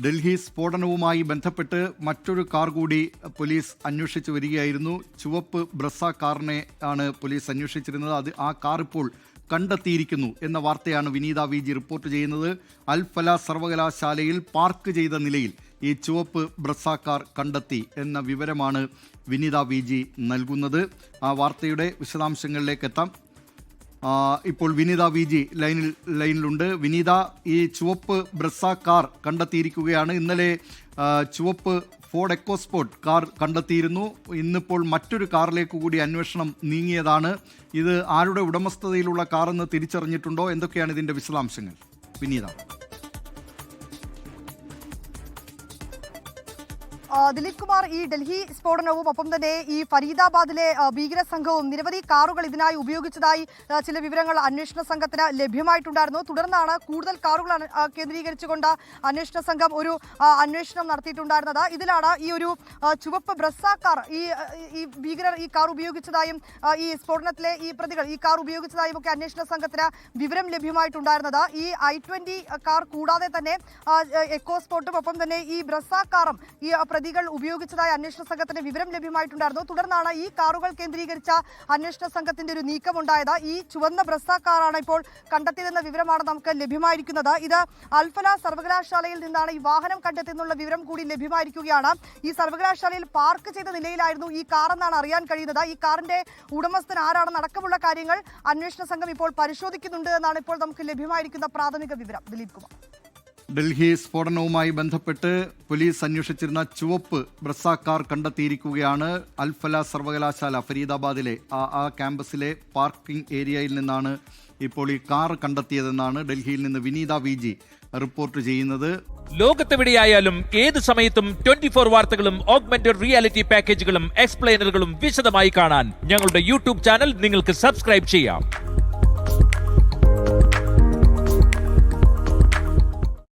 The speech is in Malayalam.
ഡൽഹി സ്ഫോടനവുമായി ബന്ധപ്പെട്ട് മറ്റൊരു കാർ കൂടി പോലീസ് അന്വേഷിച്ചു വരികയായിരുന്നു. ചുവപ്പ് ബ്രസ കാറിനെ ആണ് പോലീസ് അന്വേഷിച്ചിരുന്നത്. അത് ആ കാർ ഇപ്പോൾ കണ്ടെത്തിയിരിക്കുന്നു എന്ന വാർത്തയാണ് വിനീത വി ജി റിപ്പോർട്ട് ചെയ്യുന്നത്. അൽഫല സർവകലാശാലയിൽ പാർക്ക് ചെയ്ത നിലയിൽ ഈ ചുവപ്പ് ബ്രസ കാർ കണ്ടെത്തി എന്ന വിവരമാണ് വിനീത വി ജി നൽകുന്നത്. ആ വാർത്തയുടെ വിശദാംശങ്ങളിലേക്ക് എത്താം. ഇപ്പോൾ വിനീത വി ജി ലൈനിൽ ലൈനിലുണ്ട്. വിനീത ഈ ചുവപ്പ് ബ്രസ കാർ കണ്ടെത്തിയിരിക്കുകയാണ്. ഇന്നലെ ചുവപ്പ് ഫോർഡ് എക്കോസ്പോർട്ട് കാർ കണ്ടെത്തിയിരുന്നു. ഇന്നിപ്പോൾ മറ്റൊരു കാറിലേക്ക് കൂടി അന്വേഷണം നീങ്ങിയതാണ്. ഇത് ആരുടെ ഉടമസ്ഥതയിലുള്ള കാറെന്ന് തിരിച്ചറിഞ്ഞിട്ടുണ്ടോ? എന്തൊക്കെയാണ് ഇതിന്റെ വിശദാംശങ്ങൾ? വിനീത. ദിലീപ് കുമാർ ഈ ഡൽഹി സ്ഫോടനവും ഒപ്പം തന്നെ ഈ ഫരീദാബാദിലെ ഭീകര സംഘവും നിരവധി കാറുകൾ ഇതിനായി ഉപയോഗിച്ചതായി ചില വിവരങ്ങൾ അന്വേഷണ സംഘത്തിന് ലഭ്യമായിട്ടുണ്ടായിരുന്നു. തുടർന്നാണ് കൂടുതൽ കാറുകൾ കേന്ദ്രീകരിച്ചുകൊണ്ട് അന്വേഷണ സംഘം ഒരു അന്വേഷണം നടത്തിയിട്ടുണ്ടായിരുന്നത്. ഇതിലാണ് ഈ ഒരു ചുവപ്പ് ബ്രസ കാർ ഈ ഈ ഭീകരർ ഈ കാർ ഉപയോഗിച്ചതായും ഈ സ്ഫോടനത്തിലെ ഈ പ്രതികൾ ഈ കാർ ഉപയോഗിച്ചതായും ഒക്കെ അന്വേഷണ സംഘത്തിന് വിവരം ലഭ്യമായിട്ടുണ്ടായിരുന്നത്. ഈ ഐ ട്വന്റി കാർ കൂടാതെ തന്നെ എക്കോ സ്പോട്ടും ഒപ്പം തന്നെ ഈ ബ്രസ കാറും ഈ പ്രതികൾ ഉപയോഗിച്ചതായി അന്വേഷണ സംഘത്തിന് വിവരം ലഭ്യമായിട്ടുണ്ടായിരുന്നു. തുടർന്നാണ് ഈ കാറുകൾ കേന്ദ്രീകരിച്ച അന്വേഷണ സംഘത്തിന്റെ ഒരു നീക്കമുണ്ടായത്. ഈ ചുവന്ന ബ്രസ കാറാണ് ഇപ്പോൾ കണ്ടെത്തിയതെന്ന വിവരമാണ് നമുക്ക് ലഭ്യമായിരിക്കുന്നത്. ഇത് അൽഫല സർവകലാശാലയിൽ നിന്നാണ് ഈ വാഹനം കണ്ടെത്തിയെന്നുള്ള വിവരം കൂടി ലഭ്യമായിരിക്കുകയാണ്. ഈ സർവകലാശാലയിൽ പാർക്ക് ചെയ്ത നിലയിലായിരുന്നു ഈ കാർ എന്നാണ് അറിയാൻ കഴിയുന്നത്. ഈ കാറിന്റെ ഉടമസ്ഥൻ ആരാണെന്ന് അടക്കമുള്ള കാര്യങ്ങൾ അന്വേഷണ സംഘം ഇപ്പോൾ പരിശോധിക്കുന്നുണ്ട് എന്നാണ് ഇപ്പോൾ നമുക്ക് ലഭ്യമായിരിക്കുന്ന പ്രാഥമിക വിവരം. ദിലീപ് കുമാർ. ഡൽഹി സ്ഫോടനവുമായി ബന്ധപ്പെട്ട് പോലീസ് അന്വേഷിച്ചിരുന്ന ചുവപ്പ് ബ്രസാക്കാർ കാർ കണ്ടെത്തിയിരിക്കുകയാണ് അൽഫല സർവകലാശാല ഫരീദാബാദിലെ ആ ആ ക്യാമ്പസിലെ പാർക്കിംഗ് ഏരിയയിൽ നിന്നാണ് ഇപ്പോൾ ഈ കാർ കണ്ടെത്തിയതെന്നാണ് ഡൽഹിയിൽ നിന്ന് വിനീത വി ജി റിപ്പോർട്ട് ചെയ്യുന്നത്. ലോകത്തെവിടെയായാലും ഏത് സമയത്തും ട്വന്റി ഫോർ വാർത്തകളും ഓഗ്മെന്റഡ് റിയാലിറ്റി പാക്കേജുകളും എക്സ്പ്ലെയിനറുകളും വിശദമായി കാണാൻ ഞങ്ങളുടെ യൂട്യൂബ് ചാനൽ നിങ്ങൾക്ക് സബ്സ്ക്രൈബ് ചെയ്യാം.